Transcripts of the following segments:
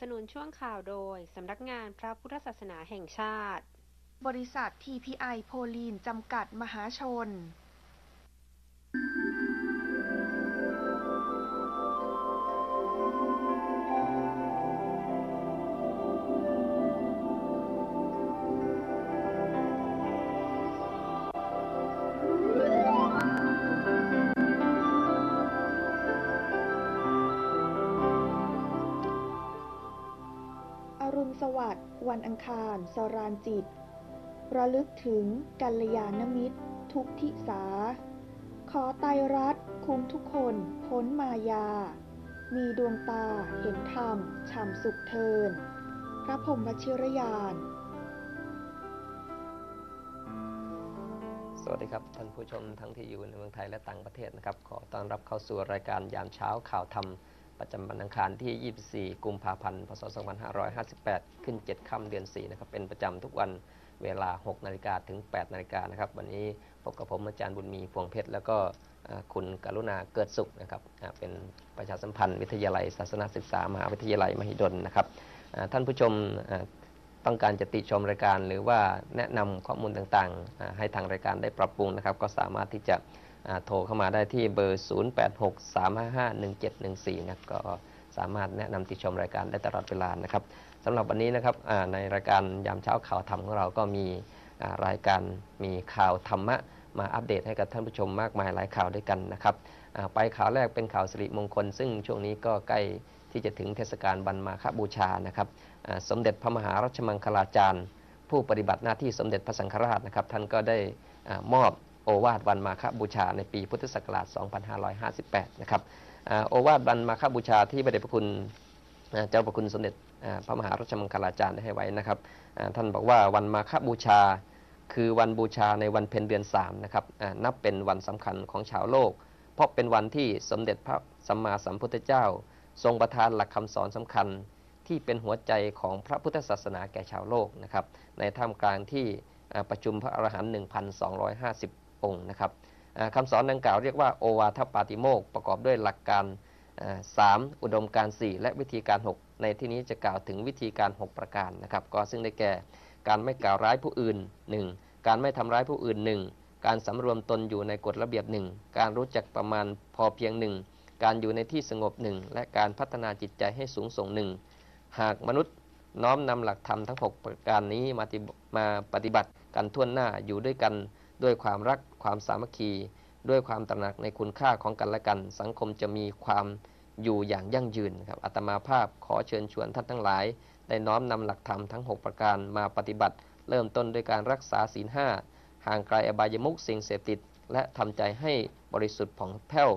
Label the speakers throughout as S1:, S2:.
S1: สนุนช่วงข่าวโดย สำนักงานพระพุทธศาสนาแห่งชาติ
S2: บริษัท TPI โพลีนจำกัดมหาชน รุณสวัสดิ์ วันอังคาร สรานจิต ระลึกถึงกัลยาณมิตร ทุกทิสา ขอไตรรัตคุ้มทุกคนพ้นมายา มีดวงตาเห็นธรรมฉ่ำสุขเทิน พระพรมวชิรยาน
S3: สวัสดีครับ ท่านผู้ชมทั้งที่อยู่ในเมืองไทยและต่างประเทศนะครับ ขอต้อนรับเข้าสู่รายการยามเช้าข่าวธรรม ประจำวันอังคารที่ 24 กุมภาพันธ์ พศ 2558 ขึ้น 7 ค่ำเดือน 4 นะครับ เป็นประจำทุกวันเวลา 6 นาฬิกาถึง 8 นาฬิกานะครับ วันนี้พบกับผมอาจารย์บุญมีพวงเพชร แล้วก็คุณกรุณาเกิดสุขนะครับ เป็นประชาสัมพันธ์วิทยาลัยศาสนศึกษามหาวิทยาลัยมหิดลนะครับ ท่านผู้ชมต้องการจะติชมรายการ หรือว่าแนะนำข้อมูลต่างๆ ให้ทางรายการได้ปรับปรุงนะครับ ก็สามารถที่จะ โทรเข้ามาได้ที่เบอร์ 0863551714 นะก็สามารถแนะนำติชมรายการได้ตลอดเวลานะครับสำหรับวันนี้นะครับในรายการยามเช้าข่าวธรรมของเราก็มีรายการมีข่าวธรรมะมาอัปเดตให้กับท่านผู้ชมมากมายหลายข่าวด้วยกันนะครับไปข่าวแรกเป็นข่าวสิริมงคล ซึ่งช่วงนี้ก็ใกล้ที่จะถึงเทศกาลวันมาฆบูชานะครับสมเด็จพระมหารัชมังคลาจารย์ ผู้ปฏิบัติหน้าที่สมเด็จพระสังฆราชนะครับท่านก็ได้อมอบ โอวาทวันมาฆบูชาในปีพุทธศักราช 2558 นะครับอโอวาทวันมาฆบูชาที่พระเดชพระคุณเจ้าพระคุณสมเด็จพระมหารัชมังคลาจารย์ได้ให้ไว้นะครับท่านบอกว่าวันมาฆบูชา คือวันบูชาในวันเพ็ญเดือน3นะครับนับเป็นวันสำคัญของชาวโลก เพราะเป็นวันที่สมเด็จพระสัมมาสัมพุทธเจ้า ทรงประทานหลักคำสอนสำคัญที่เป็นหัวใจของพระพุทธศาสนาแก่ชาวโลกนะครับในท่ามกลางที่ประชุมพระอรหันต์1,250 องค์นะครับอ่าคำสอนดังกล่าวเรียกว่าโอวาทปาติโมกประกอบด้วยหลักการอ่าสามอุดมการ 4 และวิธีการ 6 ในที่นี้จะกล่าวถึงวิธีการ 6 ประการนะครับ ก็ซึ่งได้แก่การไม่กล่าวร้ายผู้อื่น 1. การไม่ทำร้ายผู้อื่น 1. การสำรวมตนอยู่ในกฎระเบียบหนึ่งการรู้จักประมาณพอเพียงหนึ่งการอยู่ในที่สงบหนึ่งและการพัฒนาจิตใจให้สูงส่งหนึ่งหากมนุษย์น้อมนำหลักธรรมทั้ง 6 ประการนี้มามาปฏิบัติกันทั่วหน้าอยู่ด้วยกัน ด้วยความรักความสามัคคี ด้วยความตระหนักในคุณค่าของกันและกัน สังคมจะมีความอยู่อย่างยั่งยืนครับอาตมาภาพขอเชิญชวนท่านทั้งหลาย ได้น้อมนำหลักธรรมทั้ง 6 ประการมาปฏิบัติ เริ่มต้นด้วยการรักษาศีลห้าห่างไกลอบายมุขสิ่งเสพติด และทำใจให้บริสุทธิ์ผ่องแผ้ว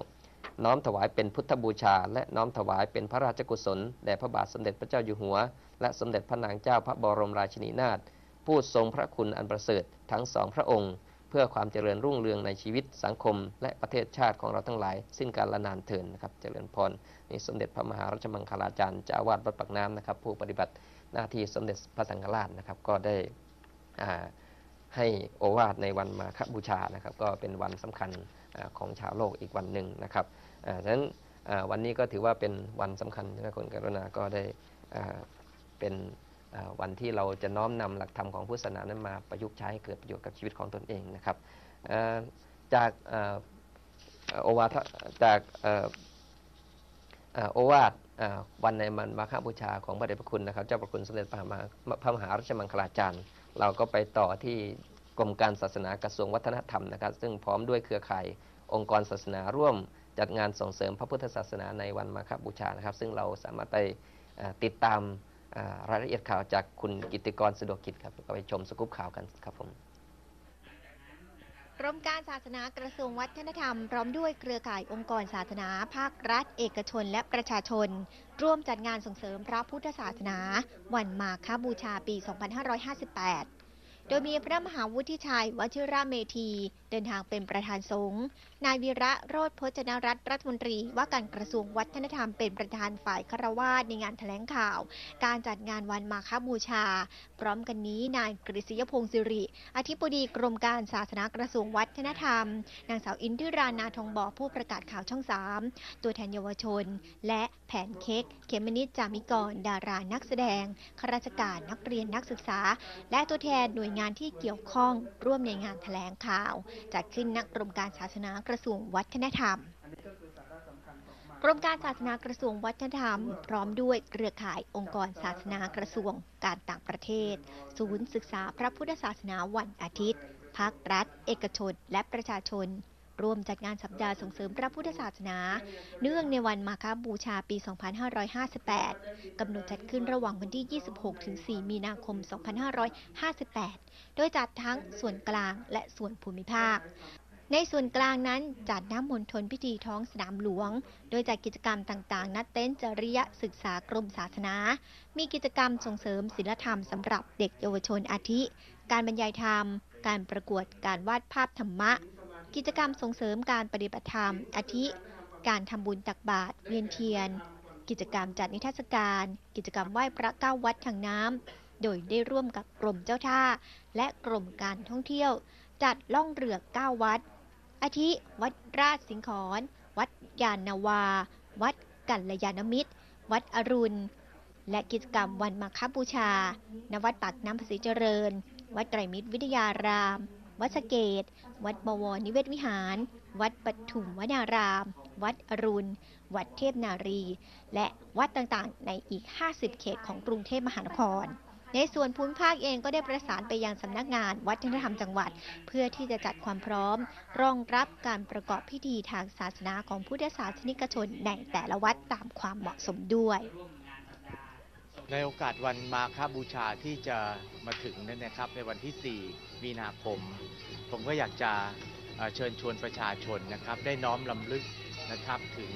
S3: น้อมถวายเป็นพุทธบูชา และน้อมถวายเป็นพระราชกุศลแด่พระบาทสมเด็จพระเจ้าอยู่หัว และสมเด็จพระนางเจ้าพระบรมราชินีนาถผู้ทรงพระคุณอันประเสริฐทั้งสองพระองค์ พื่อความเจริญรุ่งเรืองในชีวิตสังคม และประเทศชาติของเราทั้งหลายสิ้นการละนานเถินนะครับเจริญพรนี่สมเด็จพระมหารัชมังคลาจารย์เจ้าวาสวัดปากน้ำนะครับ ผู้ปฏิบัติหน้าที่สมเด็จพระสังฆราชนะครับ ก็ได้ให้โอวาทในวันมาฆบูชานะครับ ก็เป็นวันสำคัญอของชาวโลกอีกวันหนึ่งนะครับฉะนั้นวันนี้ก็ถือว่าเป็นวันสำคัญนะคุณกรุณาก็ได้เป็น วันที่เราจะน้อมนำหลักธรรมของพุทธศาสนานั้นมาประยุกต์ใช้ให้เกิดประโยชน์กับชีวิตของตนเองนะครับจากโอวาทจากโอวาทวันในมันมาฆบูชาของพระเดชพระคุณนะครับเจ้าพระคุณสมเด็จพระมหาพระมหารัชมังคลาจารย์ เราก็ไปต่อที่กรมการศาสนากระทรวงวัฒนธรรมนะครับ ซึ่งพร้อมด้วยเครือข่ายองค์กรศาสนาร่วมจัดงานส่งเสริมพระพุทธศาสนาในวันมาฆบูชานะครับ ซึ่งเราสามารถไปติดตาม รายละเอียดข่าวจากคุณกิติกรสะดวกกิจครับก็ไปชมสกู๊ปข่าวกันครับผม
S4: กรมการศาสนากระทรวงวัฒนธรรม พร้อมด้วยเครือข่ายองค์กรศาสนา ภาครัฐ เอกชนและประชาชน ร่วมจัดงานส่งเสริมพระพุทธศาสนา วันมาฆบูชาปี 2558 โดยมีพระมหาวุฒิชัยวชิระเมธี เดินทางเป็นประธานสงฆ์นายวีระโรธพจนรัตน์รัฐมนตรี ว่าการกระทรวงวัฒนธรรมเป็นประธานฝ่ายคารวาสในงานแถลงข่าว การจัดงานวันมาฆบูชา พร้อมกันนี้นายกฤษยพงศ์สิริ อธิบดีกรมการศาสนากระทรวงวัฒนธรรม นางสาวอินทิรานาทองบ่อผู้ประกาศข่าวช่องสามตัวแทนเยาวชน และแผนเค้กเขมนิดจามิกร ดารานักแสดงข้าราชการนักเรียนนักศึกษา และตัวแทนหน่วยงานที่เกี่ยวข้องร่วมในงานแถลงข่าวจัดขึ้นณกรมการศาสนากระทรวงวัฒนธรรมกรมการศาสนากระทรวงวัฒนธรรม พร้อมด้วยเครือข่ายองค์กรศาสนากระทรวงการต่างประเทศ ศูนย์ศึกษาพระพุทธศาสนาวันอาทิตย์ภาครัฐ เอกชน และประชาชน ร่วมจัดงานสัปดาห์ส่งเสริมพระพุทธศาสนา เนื่องในวันมาฆบูชาปี 2558 กำหนดจัดขึ้นระหว่างวันที่ 26 ถึง 4 มีนาคม 2558 โดยจัดทั้งส่วนกลางและส่วนภูมิภาคในส่วนกลางนั้นจัดน้ำมนทนพิธีท้องสนามหลวง โดยจัดกิจกรรมต่างๆ นัดเต้นจริยศึกษากรมศาสนา มีกิจกรรมส่งเสริมศิลธรรมสำหรับเด็กเยาวชนอาทิ การบรรยายธรรม การประกวดการวาดภาพธรรมะ กิจกรรมส่งเสริมการปฏิบัติธรรม อาทิ การทำบุญตักบาตรเวียนเทียน กิจกรรมจัดนิทรรศการ กิจกรรมไหว้พระเก้าวัดทางน้ำโดยได้ร่วมกับกรมเจ้าท่า และกรมการท่องเที่ยว จัดล่องเรือเก้าวัด อาทิ วัดราชสิงขรวัดยานนาวา วัดกัลยาณมิตร วัดอรุณ และกิจกรรมวันมาคบูชา ณ วัดปากน้ำภาษีเจริญ วัดไตรมิตรวิทยาราม วัดสะเกต วัดบวรนิเวศวิหาร วัดปฐุมวนาราม วัดอรุณ วัดเทพนารี และวัดต่างๆ ในอีก 50 เขตของกรุงเทพมหานคร ในส่วนภูมิภาคเองก็ได้ประสานไปยังสำนักงาน วัฒนธรรมจังหวัด เพื่อที่จะจัดความพร้อม รองรับการประกอบพิธีทางศาสนาของพุทธศาสนิกชนในแต่ละวัดตามความเหมาะสมด้วย
S5: ในโอกาสวันมาฆบูชาที่จะมาถึงนั่นนะครับ ในวันที่ 4 มีนาคม ผมก็อยากจะเชิญชวนประชาชนนะครับ ได้น้อมลำลึกนะครับถึง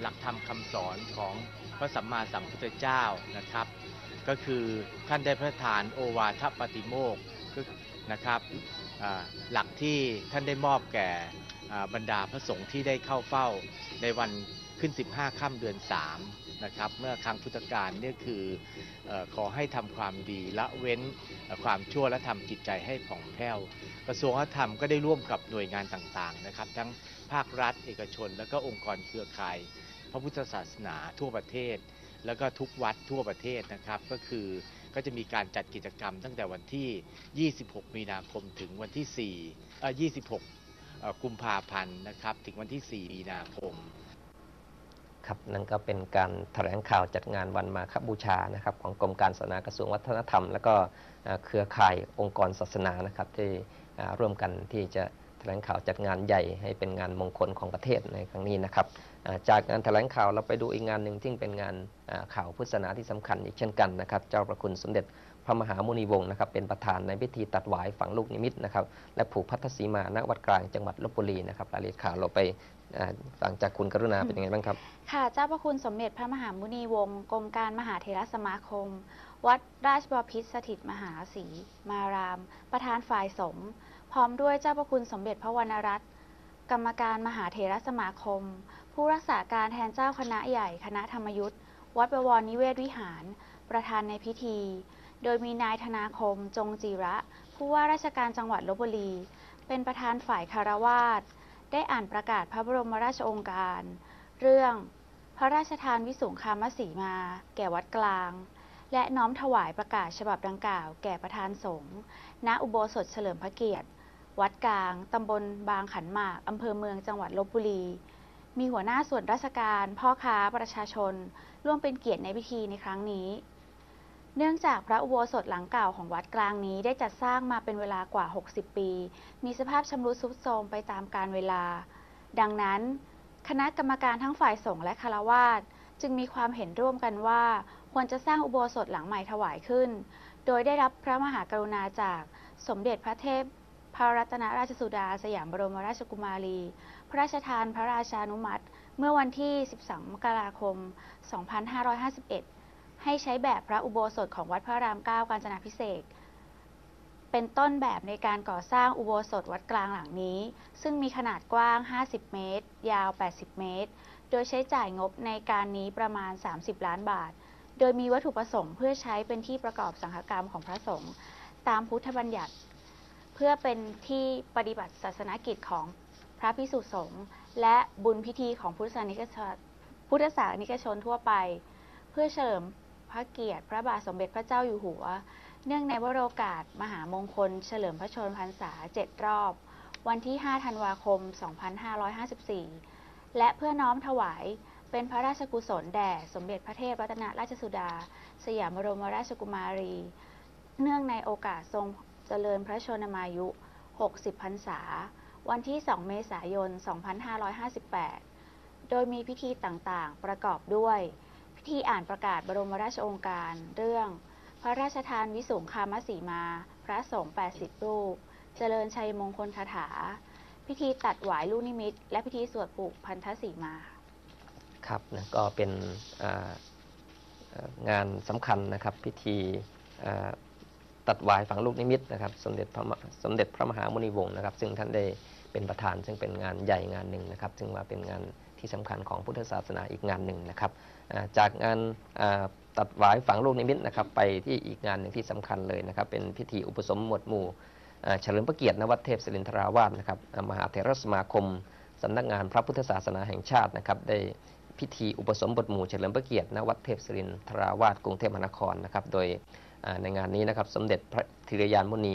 S5: หลักธรรมคำสอนของพระสัมมาสัมพุทธเจ้านะครับ ก็คือท่านได้พระทานโอวาทปฏิโมกข์นะครับหลักที่ท่านได้มอบแก่บรรดาพระสงฆ์ที่ได้เข้าเฝ้าในวันขึ้น 15 ค่ำเดือน 3 นะครับเมื่อครั้งพุทธกาลเนี่ยคืออขอให้ทำความดีละเว้นความชั่วและทำจิตใจให้ผ่องแผ้ว กระทรวงวัฒนธรรมก็ได้ร่วมกับหน่วยงานต่างๆนะครับทั้งภาครัฐเอกชน แล้วก็องค์กรเครือข่าย พระพุทธศาสนาทั่วประเทศ แล้วก็ทุกวัดทั่วประเทศนะครับก็คือก็จะมีการจัดกิจกรรมตั้งแต่วันที่ 26 มีนาคมถึงวันที่4เอ่อ26 กุมภาพันธ์นะครับถึงวันที่ 4 มีนาคม
S3: ครับนั่นก็เป็นการแถลงข่าวจัดงานวันมาคบูชานะครับของกรมการศาสนากระทรวงวัฒนธรรม แล้วก็เครือข่ายองค์กรศาสนานะครับที่ร่วมกันที่จะแถลงข่าวจัดงานใหญ่ให้เป็นงานมงคลของประเทศในครั้งนี้นะครับจากงานแถลงข่าวเราไปดูอีกงานหนึ่งที่เป็นงานข่าวพุทธศาสนาที่สำคัญอีกเช่นกันนะครับ เจ้าประคุณสมเด็จ พระมหามุนีวงศ์นะครับเป็นประธานในพิธีตัดหวายฝังลูกนิมิตนะครับและผูกพัทธสีมาณวัดกลางจังหวัดลบบุรีนะครับรายละเอียดข่าวเราไปอ่าฟังจากคุณกรุณาเป็นยังไงบ้างครับ
S6: ค่ะเจ้าพระคุณสมเด็จพระมหามุนีวงศ์กรมการมหาเถรสมาคม วัดราชบพิตรสถิตมหาศรีมาราม ประธานฝ่ายสงฆ์พร้อมด้วยเจ้าพระคุณสมเด็จพระวรรณรัตน์กรรมการมหาเถรสมาคม ผู้รักษาการแทนเจ้าคณะใหญ่คณะธรรมยุทธ์วัดบวรนิเวศวิหาร ประธานในพิธี โดยมีนายธนาคมจงจีระ ผู้ว่าราชการจังหวัดลบบุรี เป็นประธานฝ่ายคารวาสได้อ่านประกาศพระบรมราชโองการ เรื่อง พระราชทานวิสุงคามสีมา แก่วัดกลาง และน้อมถวายประกาศฉบับดังกล่าว แก่ประธานสงฆ์ณอุโบสถเฉลิมพระเกียรติ วัดกลาง ตำบลบางขันหมาก อำเภอเมืองจังหวัดลบบุรี มีหัวหน้าส่วนราชการ พ่อค้าประชาชน ร่วมเป็นเกียรติในพิธีในครั้งนี้ เนื่องจากพระอุโบสถหลังเก่าของวัดกลางนี้ได้จัดสร้างมาเป็นเวลากว่า 60 ปี มีสภาพชำรุดทรุดโทรมไปตามกาลเวลา ดังนั้น คณะกรรมการทั้งฝ่ายสงฆ์และคารวาสจึงมีความเห็นร่วมกันว่า ควรจะสร้างอุโบสถหลังใหม่ถวายขึ้น โดยได้รับพระมหากรุณาจากสมเด็จพระเทพพระรัตนราชสุดา สยามบรมราชกุมารี พระราชทานพระราชานุมัติ เมื่อวันที่ 12 มกราคม 2551 ให้ใช้แบบพระอุโบสถของวัดพระรามเก้ากาญจนาพิเศษเป็นต้นแบบในการก่อสร้างอุโบสถวัดกลางหลังนี้ ซึ่งมีขนาดกว้าง 50 เมตร ยาว 80 เมตร โดยใช้จ่ายงบในการนี้ประมาณ 30 ล้านบาท โดยมีวัตถุประสงค์เพื่อใช้เป็นที่ประกอบสังฆกรรมของพระสงฆ์ตามพุทธบัญญัติ เพื่อเป็นที่ปฏิบัติศาสนกิจของพระพิสุสงฆ์และบุญพิธีของพุทธศาสนิกชนพุทธศาสนิกชนทั่วไป เพื่อเฉลิม พระเกียรติ พระบาทสมเด็จพระเจ้าอยู่หัว เนื่องในวโรกาส มหามงคล เฉลิมพระชนมพรรษา 7 รอบ วันที่ 5 ธันวาคม 2554 และเพื่อน้อมถวายเป็นพระราชกุศลแด่สมเด็จพระเทพรัตนราชสุดา สยามบรมราชกุมารี เนื่องในโอกาสทรงเจริญพระชนมายุ 60 พรรษา วันที่ 2 เมษายน 2558 โดยมีพิธีต่างๆ ประกอบด้วย พิธีอ่านประกาศบรมราชโองการ เรื่อง พระราชทานวิสุงคามสีมา พระสงฆ์80 รูป เจริญชัยมงคลคาถา พิธีตัดหวายลูกนิมิต และพิธีสวดปลูกพันธสีมา
S3: ครับนะก็เป็นงานสำคัญนะครับพิธีตัดวายฝังลูกนิมิตนะครับสมเด็จพระสมเด็จพระมหามุนีวงศ์นะครับ ซึ่งท่านได้เป็นประธานซึ่งเป็นงานใหญ่งานหนึ่งนะครับ ซึ่งว่าเป็นงาน ที่สำคัญของพุทธศาสนาอีกงานหนึ่งนะครับจากงานตัดวายฝังลูกนิมิตนะครับไปที่อีกงานหนึ่งที่สำคัญเลยนะครับ เป็นพิธีอุปสมบทหมู่เฉลิมพระเกียรติณวัดเทพศิรินทราวาสนะครับมหาเถรสมาคมสำนักงานพระพุทธศาสนาแห่งชาตินะครับ ได้พิธีอุปสมบทหมู่เฉลิมพระเกียรติณวัดเทพศิรินทราวาสกรุงเทพมหานครนะครับ โดยในงานนี้นะครับสมเด็จพระธีรยานมุนี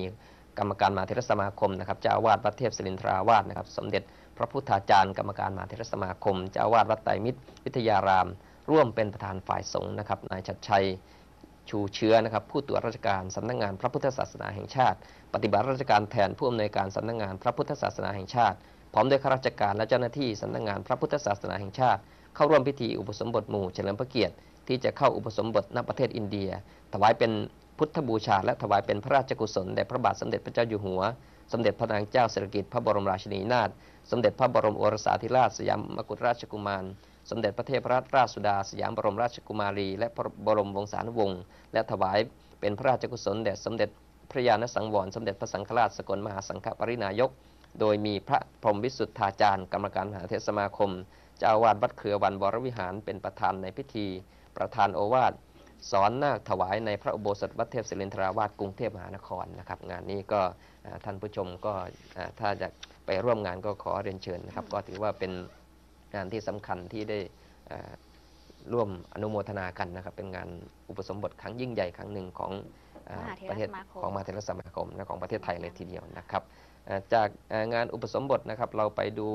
S3: กรรมการมหาเทรสมาคมนะครับเจ้าอาวาสวัดเทพศิรินทราวาสนะครับ สมเด็จ พระพุทธาจารย์ กรรมการมหาเทรสมาคมเจ้าวาสวัดไตรมิตร วิทยาราม ร่วมเป็นประธานฝ่ายสงฆ์นะครับนายชัดชัยชูเชื้อนะครับผู้ตรวจราชการสำนักงานพระพุทธศาสนาแห่งชาติ ปฏิบัติราชการแทนผู้อำนวยการสำนักงานพระพุทธศาสนาแห่งชาติ พร้อมด้วยข้าราชการและเจ้าหน้าที่สำนักงานพระพุทธศาสนาแห่งชาติ เข้าร่วมพิธีอุปสมบทหมู่เฉลิมพระเกียรติ ที่จะเข้าอุปสมบทณประเทศอินเดีย ถวายเป็นพุทธบูชา และถวายเป็นพระราชกุศลแด่พระบาทสมเด็จพระเจ้าอยู่หัว สมเด็จพระนางเจ้าสิริกิติ์พระบรมราชินีนาถสมเด็จพระบรมโอรสาธิราชสยามกุฎราชกุมาร สมเด็จพระเทพรัตนราชสุดา สยามบรมราชกุมารี และพระบรมวงศานุวงศ์และถวายเป็นพระราชกุศลแด่สมเด็จพระญาณสังวร สมเด็จพระสังฆราชสกลมหาสังฆปรินายก โดยมีพระพรหมวิสุทธาจารย์ กรรมการมหาเทศสมาคม เจ้าวาสวัดเขือวันวรวิหารเป็นประธานในพิธี ประธานโอวาท สอนนาคถวายในพระอุโบสถวัดเทพศิรินทราวาสกรุงเทพมหานครนะครับ งานนี้ก็อ่าท่านผู้ชมก็อ่าถ้าจะไปร่วมงานก็ขอเรียนเชิญนะครับ ก็ถือว่าเป็นงานที่สำคัญที่ได้อ่าร่วมอนุโมทนากันนะครับ เป็นงานอุปสมบทครั้งยิ่งใหญ่ครั้งหนึ่งของอ่าม
S6: หาเถร
S3: ประเทศ
S6: สมาคม
S3: ของมหาเทรสมาคมและของประเทศไทยเลยทีเดียวนะครับเอ่อจากเอ่องานอุปสมบทนะครับเราไปดู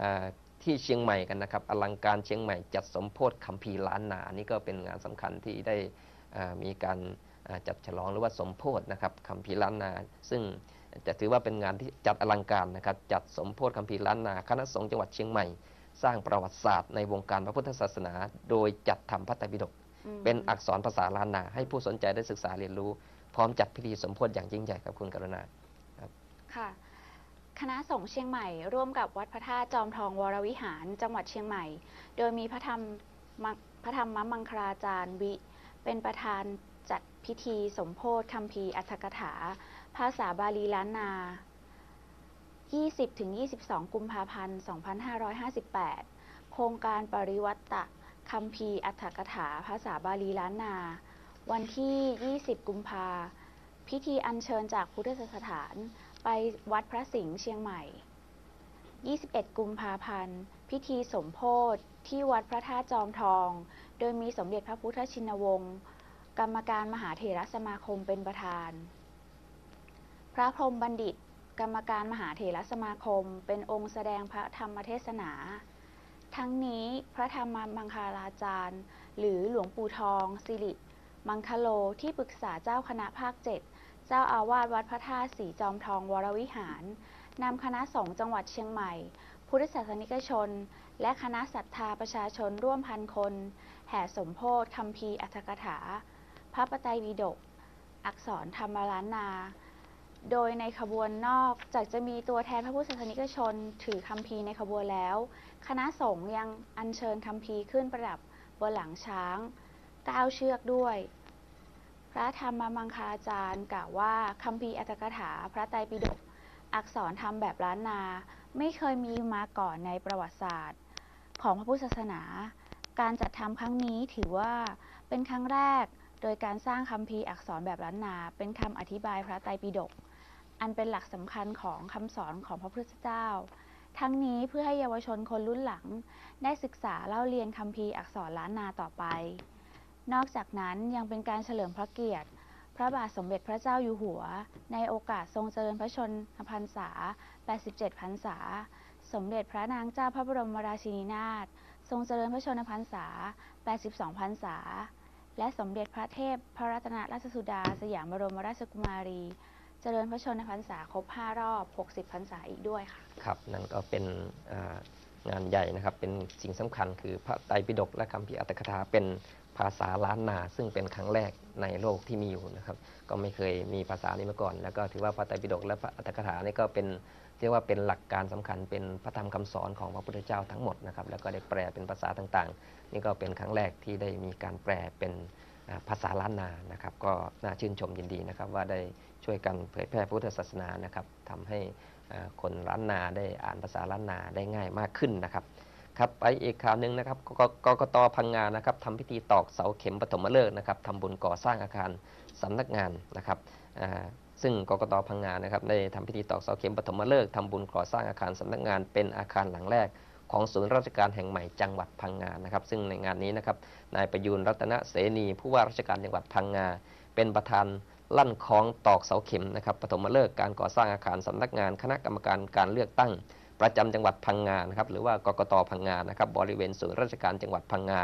S3: อ่า ที่เชียงใหม่กันนะครับ อลังการเชียงใหม่จัดสมโพธิคัมภีร์ล้านนาอันนี่ก็เป็นงานสำคัญที่ได้อ่ามีการอ่าจัดฉลองหรือว่าสมโพธินะครับคัมภีร์ล้านนา ซึ่งจะถือว่าเป็นงานที่จัดอลังการนะครับ จัดสมโพธิคัมภีร์ล้านนา คณะสงฆ์จังหวัดเชียงใหม่ สร้างประวัติศาสตร์ในวงการพระพุทธศาสนา โดยจัดทำพระไตรปิฎก
S6: อืม
S3: เป็นอักษรภาษาล้านนา ให้ผู้สนใจได้ศึกษาเรียนรู้ พร้อมจัดพิธีสมโพธิอย่างยิ่งใหญ่ครับคุณกรุณา
S6: ค่ะ คณะสงฆ์เชียงใหม่ร่วมกับวัดพระธาตุจอมทองวรวิหาร จังหวัดเชียงใหม่ โดยมีพระธรรมมพระธรรมมังคลาจารย์วิ เป็นประธานจัดพิธีสมโพธิคัมภีร์อัตถกถา ภาษาบาลีล้านนา 20-22 กุมภาพันธ์ 2558 โครงการปริวัตตะคัมภีร์อัตถกถา ภาษาบาลีล้านนา วันที่ 20 กุมภาพิธีอัญเชิญจากพุทธสถาน ไปวัดพระสิงห์เชียงใหม่ 21 กุมภาพันธ์ พิธีสมโพธิที่วัดพระธาตุจอมทอง โดยมีสมเด็จพระพุทธชินวงศ์กรรมการมหาเถรสมาคมเป็นประธาน พระพรหมบัณฑิต กรรมการมหาเถรสมาคม เป็นองค์แสดงพระธรรมเทศนา ทั้งนี้พระธรรมมังคาลาจารย์ หรือหลวงปู่ทอง สิริ มังคโลที่ปรึกษาเจ้าคณะภาคเจ็ด เจ้าอาวาสวัดพระธาตุสีจอมทองวรวิหาร นำคณะสงฆ์จังหวัดเชียงใหม่ พุทธศาสนิกชน และคณะศรัทธาประชาชนร่วมพันคน แห่สมโพธิคัมภีร์อัตถกถา พระปไตรปิฎกอักษรธรรมล้านนา โดยในขบวนนอกจากจะมีตัวแทนพระพุทธศาสนิกชน ถือคัมภีในขบวนแล้ว คณะสงฆ์ยังอัญเชิญคัมภีขึ้นประดับบนหลังช้างก้าวเชือกด้วย พระธรรมมังคาจารย์กล่าวว่าคัมภีร์อัตถกถาพระไตรปิฎกอักษรธรรมแบบล้านนา ไม่เคยมีมาก่อนในประวัติศาสตร์ ของพระพุทธศาสนา การจัดทำครั้งนี้ถือว่าเป็นครั้งแรกโดยการสร้างคัมภีร์อักษรแบบล้านนา เป็นคำอธิบายพระไตรปิฎกอันเป็นหลักสำคัญของคำสอนของพระพุทธเจ้า ทั้งนี้เพื่อให้เยาวชนคนรุ่นหลัง ได้ศึกษาเล่าเรียนคัมภีร์อักษรล้านนาต่อไป นอกจากนั้นยังเป็นการเฉลิมพระเกียรติ พระบาทสมเด็จพระเจ้าอยู่หัว ในโอกาสทรงเจริญพระชนมพรรษา 87 พรรษา สมเด็จพระนางเจ้าพระบรมราชินีนาถ ทรงเจริญพระชนมพรรษา 82 พรรษา และสมเด็จพระเทพพระรัตนราชสุดาสยามบรมราชกุมารี เจริญพระชนมพรรษาครบ 5 รอบ 60 พรรษาอีกด้วยค่ะ
S3: ครับ นั่นก็เป็นงานใหญ่นะครับ เป็นสิ่งสำคัญคือพระไตรปิฎกและคัมภีร์อัตถกถาเป็น ภาษาล้านนา ซึ่งเป็นครั้งแรกในโลกที่มีอยู่นะครับ ก็ไม่เคยมีภาษานี้มาก่อน แล้วก็ถือว่าพระไตรปิฎกและพระอัตถกถานี่ก็เป็นเรียกว่าเป็นหลักการสำคัญเป็นพระธรรมคำสอนของพระพุทธเจ้าทั้งหมดนะครับ แล้วก็ได้แปลเป็นภาษาต่างๆ นี่ก็เป็นครั้งแรกที่ได้มีการแปลเป็นภาษาล้านนานะครับ ก็น่าชื่นชมยินดีนะครับ ว่าได้ช่วยกันเผยแพร่พุทธศาสนานะครับทำให้คนล้านนาได้อ่านภาษาล้านนาได้ง่ายมากขึ้นนะครับ ครับไปอีกข่าวหนึ่งนะครับกกกตพังงานะครับทำพิธีตอกเสาเข็มปฐมฤกษ์นะครับทำบุญก่อสร้างอาคารสำนักงานนะครับซึ่งกกตพังงานะครับได้ทำพิธีตอกเสาเข็มปฐมฤกษ์ทำบุญก่อสร้างอาคารสำนักงานเป็นอาคารหลังแรกของศูนย์ราชการแห่งใหม่จังหวัดพังงานะครับ ซึ่งในงานนี้นะครับนายประยูนรัตนเสนีผู้ว่าราชการจังหวัดพังงา เป็นประธานลั่นคล้องตอกเสาเข็มนะครับปฐมฤกษ์การก่อสร้างอาคารสำนักงานคณะกรรมการการเลือกตั้ง ประจำจังหวัดพังงานะครับหรือว่ากกตพังงานะครับบริเวณศูนย์ราชการจังหวัดพังงา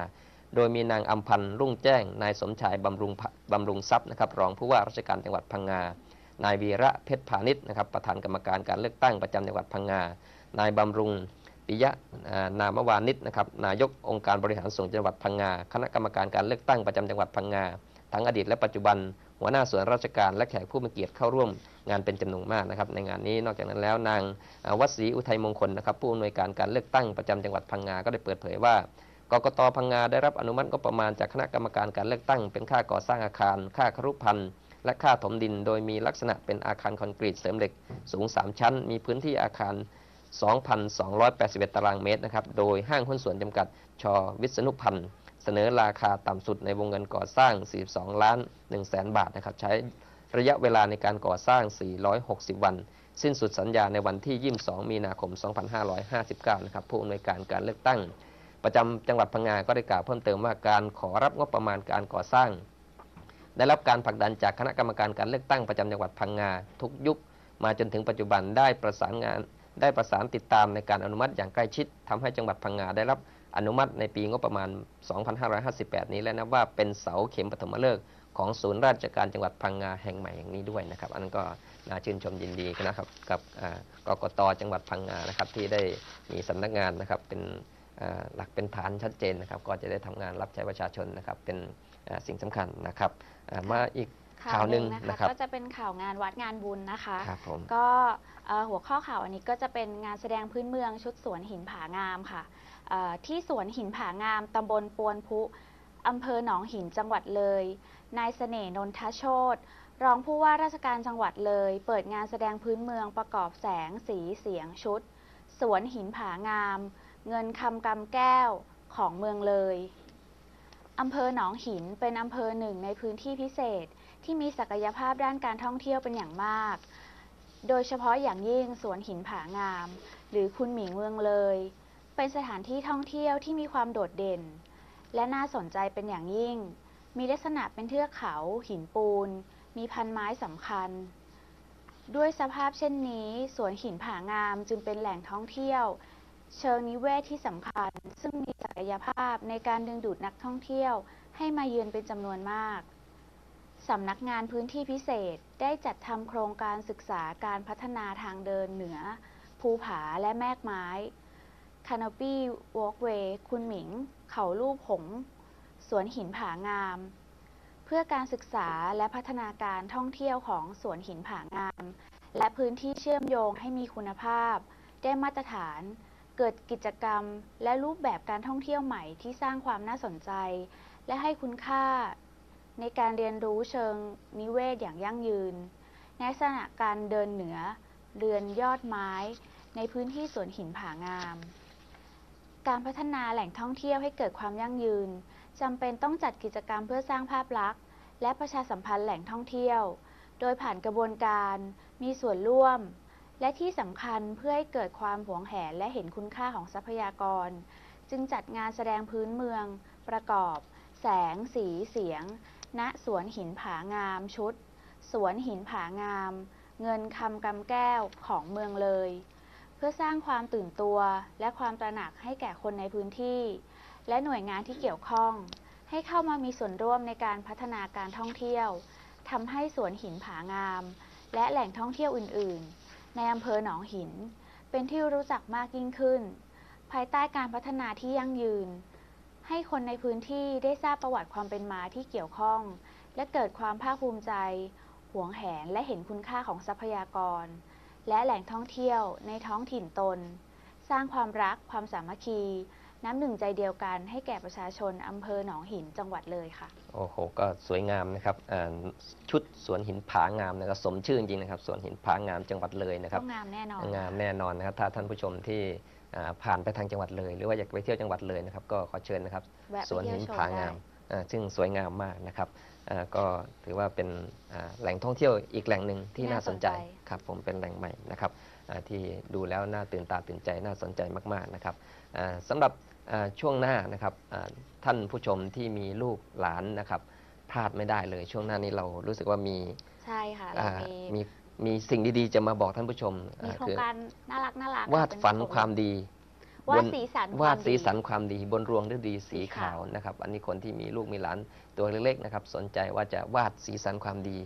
S3: โดยมีนางอัมพันธ์รุ่งแจ้งนายสมชายบำรุงบำรุงทรัพย์นะครับรองผู้ว่าราชการจังหวัดพังงานายวีระเพชรพาณิชย์นะครับประธานกรรมการการเลือกตั้งประจำจังหวัดพังงานายบำรุงปิยะนามวานิชนะครับนายกองค์การบริหารส่วนจังหวัดพังงา คณะกรรมการการเลือกตั้งประจำจังหวัดพังงา ทั้งอดีตและปัจจุบัน หัวหน้าส่วนราชการและแขกผู้มีเกียรติเข้าร่วมงานเป็นจำนวนมากนะครับในงานนี้นอกจากนั้นแล้วนางวัศรีอุทัยมงคลนะครับผู้อำนวยการการเลือกตั้งประจำจังหวัดพังงา ก็ได้เปิดเผยว่ากกตพังงาได้รับอนุมัติงบประมาณจากคณะกรรมการการเลือกตั้ง เป็นค่าก่อสร้างอาคาร ค่าครุพันธ์และค่าถมดิน โดยมีลักษณะเป็นอาคารคอนกรีตเสริมเหล็กสูง 3 ชั้น มีพื้นที่อาคาร 2,281 ตารางเมตรนะครับ โดยห้างหุ้นส่วนจำกัดชวิษณุพันธ์ เสนอราคาต่ำสุดในวงเงินก่อสร้าง 42 ล้าน1แสนบาทนะครับ ใช้ระยะเวลาในการก่อสร้าง 460 วัน สิ้นสุดสัญญาในวันที่ 22 มีนาคม 2559 นะครับ ผู้อำนวยการการเลือกตั้ง ประจำจังหวัดพังงา ก็ได้กล่าวเพิ่มเติมว่าการขอรับงบประมาณการก่อสร้าง ได้รับการผลักดันจากคณะกรรมการการเลือกตั้งประจำจังหวัดพังงาทุกยุค มาจนถึงปัจจุบันได้ประสานงาน ได้ประสานติดตามในการอนุมัติอย่างใกล้ชิดทำให้จังหวัดพังงาได้รับ อนุมัติในปีงบประมาณ 2558 นี้และนับว่าเป็นเสาเข็มปฐมฤกษ์ของศูนย์ราชการจังหวัดพังงาแห่งใหม่อย่างนี้ด้วยนะครับ อันนั้นก็น่าชื่นชมยินดีนะครับกับอ่ากกตจังหวัดพังงานะครับที่ได้มีสำนักงานนะครับเป็นอ่าหลักเป็นฐานชัดเจนนะครับ ก็จะได้ทำงานรับใช้ประชาชนนะครับเป็นอ่าสิ่งสำคัญนะครับอ่ามาอีกข่าวหนึ่ง
S6: นะ
S3: นะครับ
S6: ก็จะเป็นข่าวงานวัดงานบุญนะคะ
S3: ครับผม
S6: ก็เอ่อหัวข้อข่าวอันนี้ก็จะเป็นงานแสดงพื้นเมืองชุดสวนหินผางามค่ะเอ่อ ที่สวนหินผางามตำบลปวนพุอำเภอหนองหินจังหวัดเลย นายเสน่ห์นนทโชตรองผู้ว่าราชการจังหวัดเลย เปิดงานแสดงพื้นเมืองประกอบแสงสีเสียงชุด สวนหินผางาม เงินคำกำแก้วของเมืองเลยอำเภอหนองหินเป็นอำเภอหนึ่งในพื้นที่พิเศษ ที่มีศักยภาพด้านการท่องเที่ยวเป็นอย่างมาก โดยเฉพาะอย่างยิ่งสวนหินผางาม หรือคุณหมิงเมืองเลย เป็นสถานที่ท่องเที่ยวที่มีความโดดเด่น และน่าสนใจเป็นอย่างยิ่ง มีลักษณะเป็นเทือกเขา หินปูน มีพันไม้สำคัญ ด้วยสภาพเช่นนี้ สวนหินผางามจึงเป็นแหล่งท่องเที่ยว เชิงนิเวศที่สำคัญ ซึ่งมีศักยภาพในการดึงดูดนักท่องเที่ยวให้มาเยือนเป็นจำนวนมากสำนักงานพื้นที่พิเศษได้จัดทำโครงการศึกษาการพัฒนาทางเดินเหนือ ภูผาและแมกไม้ Canopy Walkway คุณหมิง เขาลูกหง สวนหินผางาม เพื่อการศึกษาและพัฒนาการท่องเที่ยวของสวนหินผางาม และพื้นที่เชื่อมโยงให้มีคุณภาพ ได้มาตรฐาน เกิดกิจกรรม และรูปแบบการท่องเที่ยวใหม่ที่สร้างความน่าสนใจ และให้คุณค่า ในการเรียนรู้เชิงนิเวศอย่างยั่งยืน ในลักษณะการเดินเหนือ เรือนยอดไม้ ในพื้นที่สวนหินผางาม การพัฒนาแหล่งท่องเที่ยวให้เกิดความยั่งยืนจำเป็นต้องจัดกิจกรรมเพื่อสร้างภาพลักษณ์ และประชาสัมพันธ์แหล่งท่องเที่ยว โดยผ่านกระบวนการ มีส่วนร่วม และที่สำคัญเพื่อให้เกิดความหวงแหนและเห็นคุณค่าของทรัพยากร จึงจัดงานแสดงพื้นเมือง ประกอบ แสง สี เสียง ณสวนหินผางามชุด สวนหินผางาม เงินคำกำแก้วของเมืองเลย พื่อสร้างความตื่นตัว และความตระหนักให้แก่คนในพื้นที่ และหน่วยงานที่เกี่ยวข้อง ให้เข้ามามีส่วนร่วมในการพัฒนาการท่องเที่ยวทำให้สวนหินผางาม และแหล่งท่องเที่ยวอื่น ๆ ในอำเภอหนองหิน เป็นที่รู้จักมากยิ่งขึ้น ภายใต้การพัฒนาที่ยั่งยืน ให้คนในพื้นที่ได้ทราบประวัติความเป็นมาที่เกี่ยวข้อง และเกิดความภาคภูมิใจ หวงแหนและเห็นคุณค่าของทรัพยากร และแหล่งท่องเที่ยวในท้องถิ่นตน สร้างความรักความสามัคคี น้ำหนึ่งใจเดียวกันให้แก่ประชาชนอำเภอหนองหินจังหวัดเลยค่ะ
S3: โอ้โห ก็สวยงามนะครับอ่าชุดสวนหินผางามนะครับสมชื่อจริงๆนะครับสวนหินผางามจังหวัดเลยนะครับ
S6: ต้องงามแน่นอน
S3: งามแน่นอนนะครับถ้าท่านผู้ชมที่อ่าผ่านไปทางจังหวัดเลย หรือว่าอยากไปเที่ยวจังหวัดเลยนะครับก็ขอเชิญนะครับ
S6: แวะไป
S3: สวนหิน
S6: เที่ยวชม
S3: ผางาม
S6: ได้
S3: อ่าซึ่งสวยงามมากนะครับอ่า ก็ถือว่าเป็นอ่าแหล่งท่องเที่ยวอีกแหล่งหนึ่งที่น่าสนใจครับผมเป็นแหล่งใหม่นะครับอ่าที่ดูแล้วน่าตื่นตาตื่นใจน่าสนใจมากๆนะครับอ่าสำหรับอ่าช่วงหน้านะครับอ่าท่านผู้ชมที่มีลูกหลานนะครับพลาดไม่ได้เลยช่วงหน้านี้เรารู้สึกว่ามี
S6: ใช่ค่ะเรา
S3: อ่า
S6: มี
S3: มีมีสิ่งดีๆ จะมาบอกท่านผู้ชม
S6: มี
S3: อ่า
S6: โครงการน่ารักน่ารัก
S3: วาด
S6: เป็น
S3: ฝัน
S6: กลุ่
S3: ความดี
S6: วาด
S3: บน
S6: สีสัน
S3: วาด
S6: ความ
S3: สีสัน
S6: ดี
S3: ความดีบนรวงฤดีสี
S6: สี
S3: ขา
S6: ขาวว
S3: นะครับ อันนี้คนที่มีลูกมีหลานตัวเล็กๆนะครับ สนใจว่าจะวาดสีสันความดี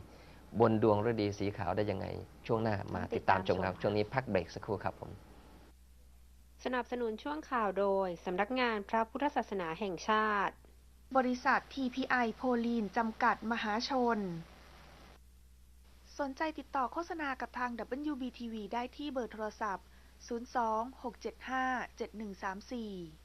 S3: บนดวงฤดีสีขาวได้ยังไง ช่วงหน้ามาติดตามชมครับ ช่วงนี้พักเบรกสักครู่ครับผม
S1: สนับสนุนช่วงข่าวโดย สำนักงานพระพุทธศาสนาแห่งชาติ
S2: บริษัท TPI โพลีน จำกัดมหาชน สนใจติดต่อโฆษณากับทาง WBTV ได้ที่เบอร์โทรศัพท์ 02 675 7134